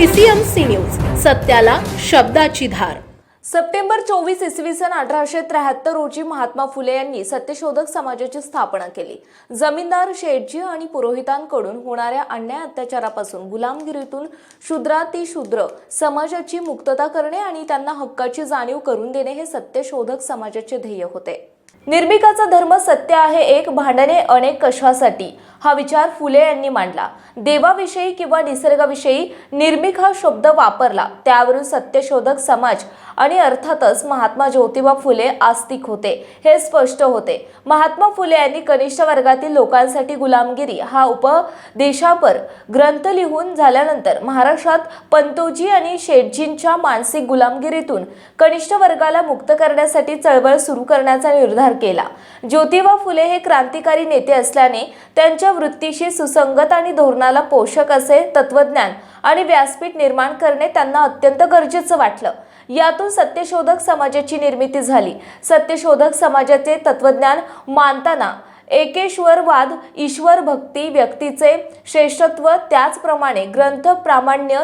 PCMC news सत्याला शब्दाची धार. September चोवीस इसवी सन अठराशे त्र्याहत्तर रोजी महात्मा फुले यांनी सत्यशोधक समाजाची स्थापना केली. जमीनदार शेठजी आणि पुरोहितांकडून होणाऱ्या अन्याय अत्याचारापासून गुलामगिरीतून शूद्रातिशूद्र समाजाची मुक्तता करणे आणि त्यांना हक्काची जाणीव करून देणे हे सत्यशोधक समाजाचे ध्येय होते. निर्मिकाचा धर्म सत्य आहे एक भांडणे अनेक कशासाठी? हा विचार फुले यांनी मांडला. देवाविषयी किंवा निसर्गाविषयी निर्मिक हा शब्द वापरला. त्यावरून सत्यशोधक समाज आणि अर्थातच महात्मा ज्योतिबा फुले आस्तिक होते हे स्पष्ट होते. महात्मा फुले यांनी कनिष्ठ वर्गातील लोकांसाठी गुलामगिरी हा उपदेशापर ग्रंथ लिहून झाल्यानंतर महाराष्ट्रात पंतोजी आणि शेठजींच्या मानसिक गुलामगिरीतून कनिष्ठ वर्गाला मुक्त करण्यासाठी चळवळ सुरू करण्याचा निर्धार केला. ज्योतिबा फुले हे क्रांतिकारी नेते असल्याने त्यांच्या वृत्तीशी सुसंगत आणि धोरणाला पोषक असे तत्वज्ञान आणि व्यासपीठ निर्माण करणे त्यांना अत्यंत गरजेचं वाटलं. यातून सत्यशोधक समाजाची निर्मिती झाली. सत्यशोधक समाजाचे तत्वज्ञान मानताना एकेश्वरवाद ईश्वर भक्ती व्यक्तीचे श्रेष्ठत्व त्याचप्रमाणे ग्रंथ प्रामाण्य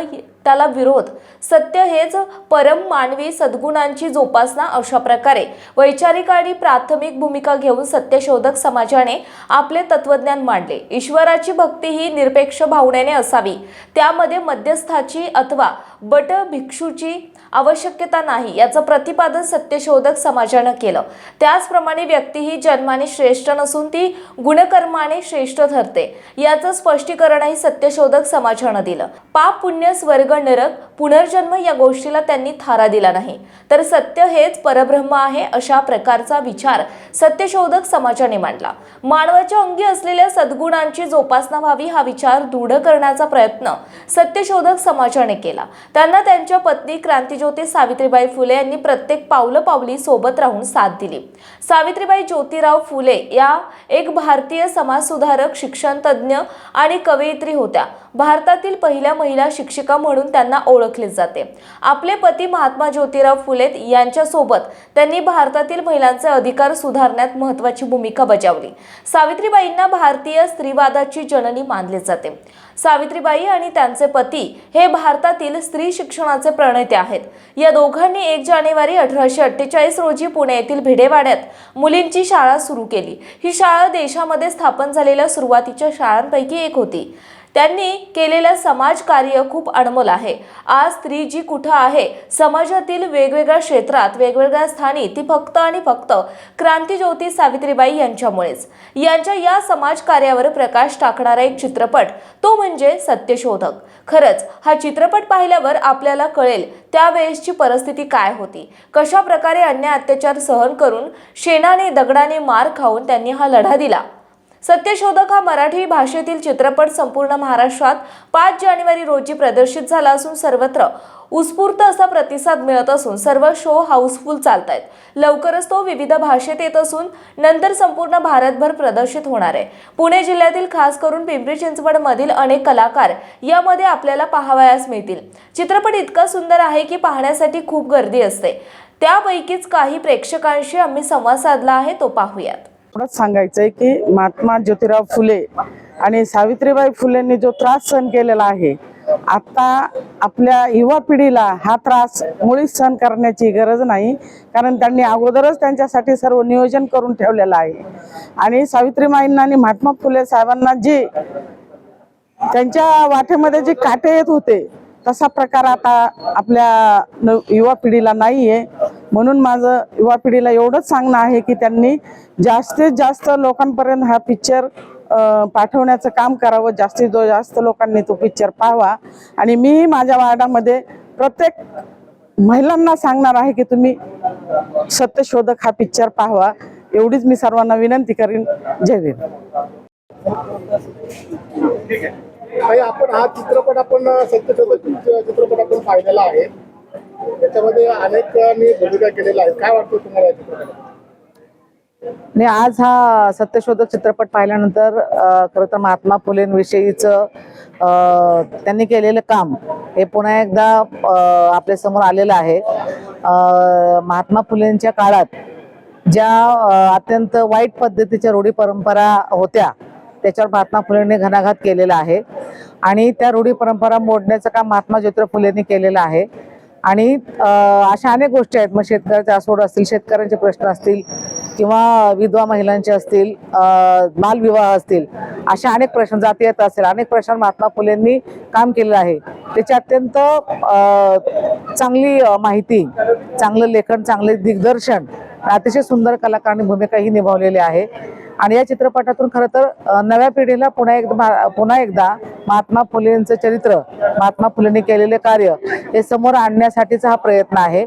त्याला विरोध. सत्य हेच परम मानवी सद्गुणांची जोपासना अशा प्रकारे. वैचारिक आणि प्राथमिक भूमिका घेऊन सत्यशोधक समाजाने आपले तत्वज्ञान मांडले. ईश्वराची भक्ती ही निरपेक्ष भावनेने असावी. त्यामध्ये मध्यस्थाची अथवा बट भिक्षूची आवश्यकता नाही याचं प्रतिपादन सत्यशोधक समाजानं केलं. त्याचप्रमाणे व्यक्ती ही जन्माने श्रेष्ठ नसून ती गुणकर्माने श्रेष्ठ ठरते. याचं स्पष्टीकरणही सत्यशोधक समाजानं दिलं. पाप पुण्य स्वर्ग नरक पुनर्जन्म या गोष्टीला त्यांनी थारा दिला नाही. तर सत्य हेच परब्रह्म आहे अशा प्रकारचा विचार सत्यशोधक समाजाने मांडला. मानवाच्या अंगी असलेल्या सद्गुणांची जोपासना व्हावी हा विचार दृढ करण्याचा प्रयत्न सत्यशोधक समाजाने केला. त्यांना त्यांच्या पत्नी क्रांती क्रांतिज्योती सावित्रीबाई फुले यांनी प्रत्येक पावलं पावली सोबत राहून साथ दिली. सावित्रीबाई ज्योतिराव फुले या एक भारतीय समाजसुधारक शिक्षणतज्ज्ञ आणि कवयित्री होत्या. भारतातील पहिल्या महिला शिक्षिका म्हणून त्यांना ओळखले जाते. आपले पती महात्मा ज्योतिराव फुले यांच्यासोबत त्यांनी भारतातील महिलांचे अधिकार सुधारण्यात महत्वाची भूमिका बजावली. सावित्रीबाईंना भारतीय स्त्रीवादाची जननी मानले जाते. सावित्रीबाई आणि त्यांचे पती हे भारतातील स्त्री शिक्षणाचे प्रणेते आहेत. या दोघांनी एक जानेवारी अठराशे अठ्ठेचाळीस रोजी पुणे येथील भिडेवाड्यात मुलींची शाळा सुरू केली. ही शाळा देशामध्ये स्थापन झालेल्या सुरुवातीच्या शाळांपैकी एक होती. त्यांनी केलेलं समाज कार्य खूप अनमोल आहे. आज स्त्री जी कुठं आहे समाजातील वेगवेगळ्या क्षेत्रात वेगवेगळ्या स्थानी ती फक्त आणि फक्त क्रांतीज्योती सावित्रीबाई यांच्यामुळेच. यांच्या या समाज कार्यावर प्रकाश टाकणारा एक चित्रपट तो म्हणजे सत्यशोधक. खरंच हा चित्रपट पाहिल्यावर आपल्याला कळेल त्यावेळेसची परिस्थिती काय होती. कशा प्रकारे अन्याय अत्याचार सहन करून शेणाने दगडाने मार खाऊन त्यांनी हा लढा दिला? सत्यशोधक हा मराठी भाषेतील चित्रपट संपूर्ण महाराष्ट्रात पाच जानेवारी रोजी प्रदर्शित झाला असून सर्वत्र उत्स्फूर्त असा प्रतिसाद मिळत असून सर्व शो हाऊसफुल चालत आहेत लवकरच तो विविध भाषेत येत असून नंतर संपूर्ण भारतभर प्रदर्शित होणार आहे. पुणे जिल्ह्यातील खास करून पिंपरी चिंचवडमधील अनेक कलाकार यामध्ये आपल्याला पाहावयास मिळतील. चित्रपट इतका सुंदर आहे की पाहण्यासाठी खूप गर्दी असते. त्यापैकीच काही प्रेक्षकांशी आम्ही संवाद साधला आहे तो पाहूयात. एवढंच सांगायचंय की महात्मा ज्योतिराव फुले आणि सावित्रीबाई फुलेंनी जो त्रास सहन केलेला आहे आता आपल्या युवा पिढीला हा त्रास मुळीच सहन करण्याची गरज नाही कारण त्यांनी अगोदरच त्यांच्यासाठी सर्व नियोजन करून ठेवलेलं आहे. आणि सावित्रीबाईंना आणि महात्मा फुले साहेबांना जे त्यांच्या वाटेमध्ये जे काटे येत होते तसा प्रकार आता आपल्या युवा पिढीला नाहीये. म्हणून माझं युवा पिढीला एवढंच सांगणं आहे की त्यांनी जास्तीत जास्त लोकांपर्यंत हा पिक्चर पाठवण्याचं काम करावं. जास्तीत जास्त लोकांनी तो पिक्चर पाहावा. आणि मीही माझ्या वार्डामध्ये प्रत्येक महिलांना सांगणार आहे की तुम्ही सत्यशोधक हा पिक्चर पाहावा. एवढीच मी सर्वांना विनंती करीन. जय भीम. आपण हा चित्रपट आपण सत्यशोधक चित्रपट आपण पाहिलेला आहे. त्याच्यामध्ये अनेकांनी भूमिका केलेल्या आहेत. काय वाटतं तुम्हाला आणि आज हा सत्यशोधक चित्रपट पाहिल्यानंतर खरं तर महात्मा फुलेंविषयीचं त्यांनी केलेलं काम हे पुन्हा एकदा आपल्यासमोर आलेलं आहे. महात्मा फुलेंच्या काळात ज्या अत्यंत वाईट पद्धतीच्या रूढी परंपरा होत्या त्याच्यावर महात्मा फुलेंनी घणाघात केलेला आहे. आणि त्या रूढी परंपरा मोडण्याचं काम महात्मा ज्योतिराव फुलेंनी केलेलं आहे. आणि अशा अनेक गोष्टी आहेत. मग शेतकऱ्याचे आसोड असतील शेतकऱ्यांचे प्रश्न असतील किंवा विधवा महिलांचे असतील बालविवाह असतील अशा अनेक प्रश्न जातीयता असेल. अनेक प्रश्नांवर महात्मा फुलेंनी काम केलेलं आहे. त्याची अत्यंत चांगली माहिती चांगलं लेखन चांगले दिग्दर्शन अतिशय सुंदर कलाकारांनी भूमिका ही निभावलेली आहे. आणि या चित्रपटातून खरं तर नव्या पिढीला पुन्हा एकदा मा- पुन्हा एकदा महात्मा फुलेंचं चरित्र महात्मा फुलेंनी केलेले कार्य हे समोर आणण्यासाठीचा हा प्रयत्न आहे.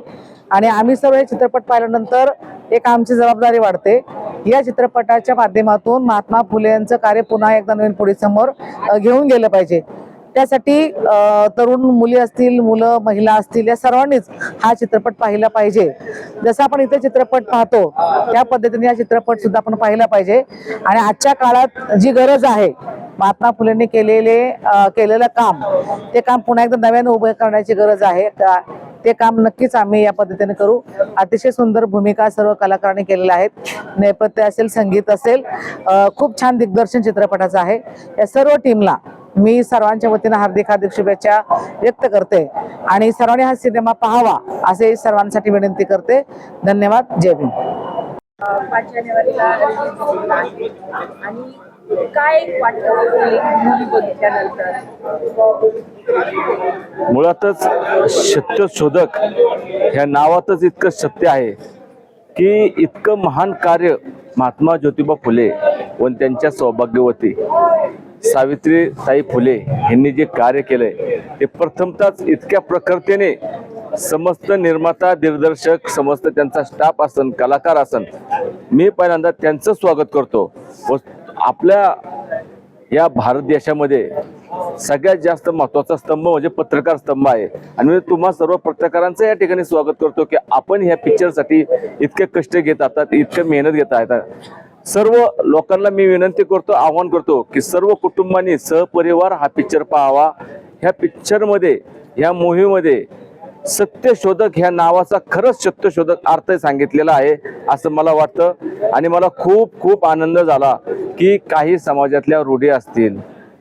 आणि आम्ही सर्व हे चित्रपट पाहिल्यानंतर एक आमची जबाबदारी वाढते. या चित्रपटाच्या माध्यमातून महात्मा फुले यांचं कार्य पुन्हा एकदा नवीन पिढीसमोर घेऊन गेलं पाहिजे. त्यासाठी तरुण मुली असतील मुलं महिला असतील या सर्वांनीच हा चित्रपट पाहिला पाहिजे. जसं आपण इथे चित्रपट पाहतो त्या पद्धतीने हा चित्रपट सुद्धा आपण पाहिला पाहिजे. आणि आजच्या काळात जी गरज आहे महात्मा फुलेंनी केलेले केलेलं काम ते काम पुन्हा एकदा नव्याने उभं करण्याची गरज आहे. का ते काम नक्कीच आम्ही या पद्धतीने करू. अतिशय सुंदर भूमिका सर्व कलाकारांनी केलेल्या आहेत. नेपथ्य असेल संगीत असेल खूप छान दिग्दर्शन चित्रपटाचं आहे. या सर्व टीमला मी सर्वांच्या वतीनं हार्दिक हार्दिक शुभेच्छा व्यक्त करते. आणि सर्वांनी हा सिनेमा पाहावा असे सर्वांसाठी विनंती करते. धन्यवाद. जय भीम. पाच जानेवारीला आणि म्हणजे काय वाटतं बघितल्यानंतर? मुळातच सत्यशोधक ह्या नावातच इतकं सत्य आहे की इतकं महान कार्य महात्मा ज्योतिबा फुले व त्यांच्या सौभाग्यवती सावित्रीताई फुले यांनी जे कार्य केलंय ते प्रथमतच इतक्या प्रखरतेने समस्त निर्माता दिग्दर्शक समस्त त्यांचा स्टाफ असन कलाकार असन मी पहिल्यांदा त्यांचं स्वागत करतो व आपल्या या भारत देशामध्ये सगळ्यात जास्त महत्त्वाचा स्तंभ म्हणजे पत्रकार स्तंभ आहे. आणि मी तुम्हा सर्व पत्रकारांचं या ठिकाणी स्वागत करतो की आपण ह्या पिक्चरसाठी इतके कष्ट घेत आहात इतकं मेहनत घेत आहात. सर्व लोकांना मी विनंती करतो आवाहन करतो की सर्व कुटुंबांनी सहपरिवार हा पिक्चर पाहावा. ह्या पिक्चरमध्ये ह्या मोहिमेमध्ये सत्यशोधक ह्या नावाचा खरंच सत्यशोधक अर्थ सांगितलेला आहे असं मला वाटतं. आणि मला खूप खूप आनंद झाला की काही समाजातल्या रूढी असतील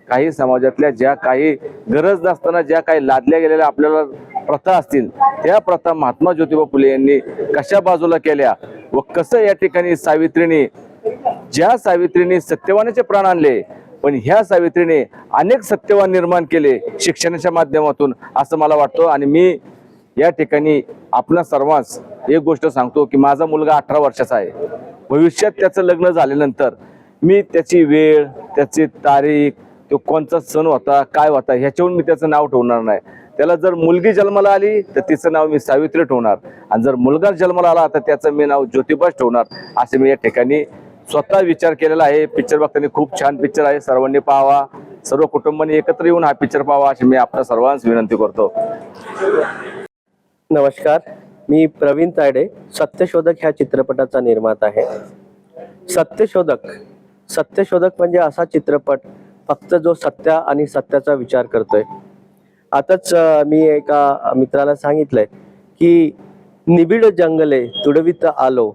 काही समाजातल्या ज्या काही गरज नसताना ज्या काही लादल्या गेलेल्या आपल्याला प्रथा असतील त्या प्रथा महात्मा ज्योतिबा फुले यांनी कशा बाजूला केल्या व कसं या ठिकाणी सावित्रीने ज्या सावित्रीने सत्यवानाचे प्राण आणले पण ह्या सावित्रीने अनेक सत्यवान निर्माण केले शिक्षणाच्या माध्यमातून असं मला वाटतं. आणि मी या ठिकाणी आपणा सर्वांस एक गोष्ट सांगतो की माझा मुलगा अठरा वर्षाचा आहे. भविष्यात त्याचं लग्न झाल्यानंतर मी त्याची वेळ त्याची तारीख तो कोणचा सण होता काय होता ह्याच्यावरून मी त्याचं नाव ठेवणार नाही. त्याला जर मुलगी जन्माला आली तर तिचं नाव मी सावित्री ठेवणार. आणि जर मुलगा जन्माला आला तर त्याचं मी नाव ज्योतिबाच ठेवणार. असे मी या ठिकाणी स्वतः विचार केलेला आहे. पिक्चर बघताना खूप छान पिक्चर आहे. सर्वांनी पाहावा. सर्व कुटुंबाने एकत्र येऊन हा पिक्चर पाहावा अशी मी आपल्या सर्वांस विनंती करतो. नमस्कार मी प्रवीण तायडे सत्यशोधक ह्या चित्रपटाचा निर्माता आहे. सत्यशोधक सत्यशोधक म्हणजे असा चित्रपट फक्त जो सत्य आणि सत्याचा विचार करतोय. आताच मी एका मित्राला सांगितलंय की निबिड जंगले तुडवित आलो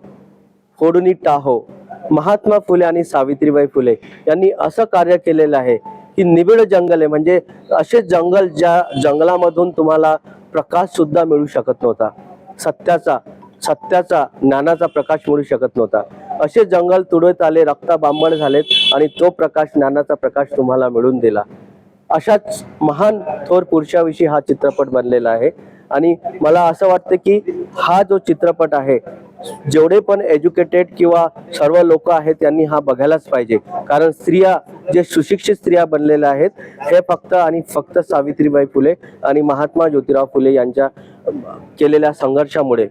फोडुनी टाहो महात्मा फुले आणि सावित्रीबाई फुले यांनी असं कार्य केलेलं आहे की निबिड जंगले म्हणजे असे जंगल ज्या जंगलामधून तुम्हाला प्रकाश सुद्धा मिळू शकत नव्हता. सत्याचा सत्याचा ज्ञानाचा प्रकाश मिळू शकत नव्हता. असे जंगल तुडत आले रक्ताबांबळ झालेत आणि तो प्रकाश ज्ञानाचा प्रकाश तुम्हाला मिळून दिला. अशाच महान थोर पुरुषाविषयी हा चित्रपट बनलेला आहे. आणि मला असं वाटतं की हा जो चित्रपट आहे जेवढे पण एज्युकेटेड किंवा सर्व लोक आहेत त्यांनी हा बघायलाच पाहिजे. कारण स्त्रिया जे सुशिक्षित स्त्रिया बनलेल्या आहेत हे फक्त आणि फक्त सावित्रीबाई फुले आणि महात्मा ज्योतिराव फुले यांच्या केलेल्या संघर्षामुळे.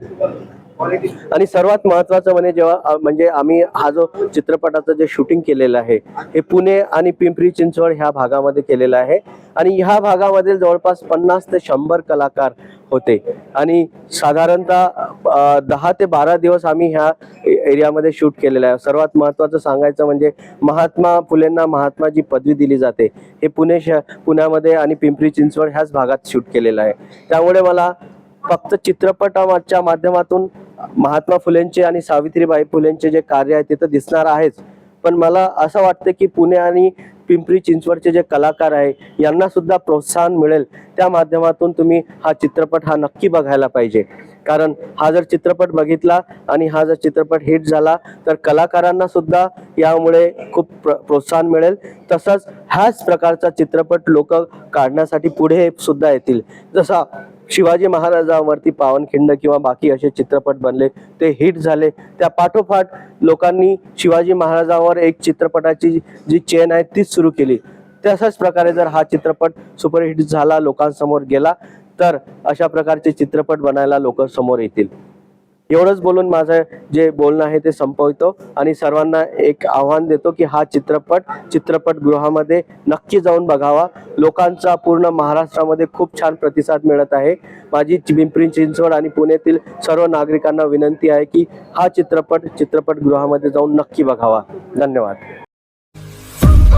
आणि सर्वात महत्वाचं म्हणजे जेव्हा म्हणजे आम्ही हा जो चित्रपटाचं जे शूटिंग केलेलं आहे हे पुणे आणि पिंपरी चिंचवड ह्या भागामध्ये केलेलं आहे. आणि ह्या भागामधील जवळपास पन्नास ते शंभर कलाकार होते. आणि साधारणतः दहा ते बारा दिवस आम्ही ह्या एरियामध्ये शूट केलेलं आहे. सर्वात महत्वाचं सांगायचं म्हणजे महात्मा फुलेंना महात्माची पदवी दिली जाते. हे पुणे शह पुण्यामध्ये आणि पिंपरी चिंचवड ह्याच भागात शूट केलेलं आहे. त्यामुळे मला फक्त चित्रपटाच्या माध्यमातून महात्मा फुलेंचे आणि सावित्रीबाई फुलेंचे जे कार्य आहे ते तर दिसणार आहेच. पण मला असं वाटतं की पुणे आणि पिंपरी चिंचवडचे जे कलाकार आहे यांना सुद्धा प्रोत्साहन मिळेल. त्या माध्यमातून तुम्ही हा चित्रपट हा नक्की बघायला पाहिजे. कारण हा जर चित्रपट बघितला आणि हा जर चित्रपट हिट झाला तर कलाकारांना सुद्धा यामुळे खूप प्र प्रोत्साहन मिळेल. तसंच ह्याच प्रकारचा चित्रपट लोक काढण्यासाठी पुढे सुद्धा येतील. जसा शिवाजी महाराजांवरती पावनखिंड किंवा बाकी असे चित्रपट बनले ते हिट झाले. त्या पाठोपाठ लोकांनी शिवाजी महाराजांवर एक चित्रपटाची जी चेन आहे तीच सुरू केली. तशाच प्रकारे जर हा चित्रपट सुपरहिट झाला लोकांसमोर गेला तर अशा प्रकारचे चित्रपट बनायला लोक समोर येतील. एवढंच बोलून माझं जे बोलणं आहे ते संपवतो आणि सर्वांना एक आव्हान देतो की हा चित्रपट चित्रपटगृहामध्ये नक्की जाऊन बघावा. लोकांचा पूर्ण महाराष्ट्रामध्ये खूप छान प्रतिसाद मिळत आहे. माझी पिंपरी चिंचवड आणि पुण्यातील सर्व नागरिकांना विनंती आहे की हा चित्रपट चित्रपटगृहामध्ये जाऊन नक्की बघावा. धन्यवाद.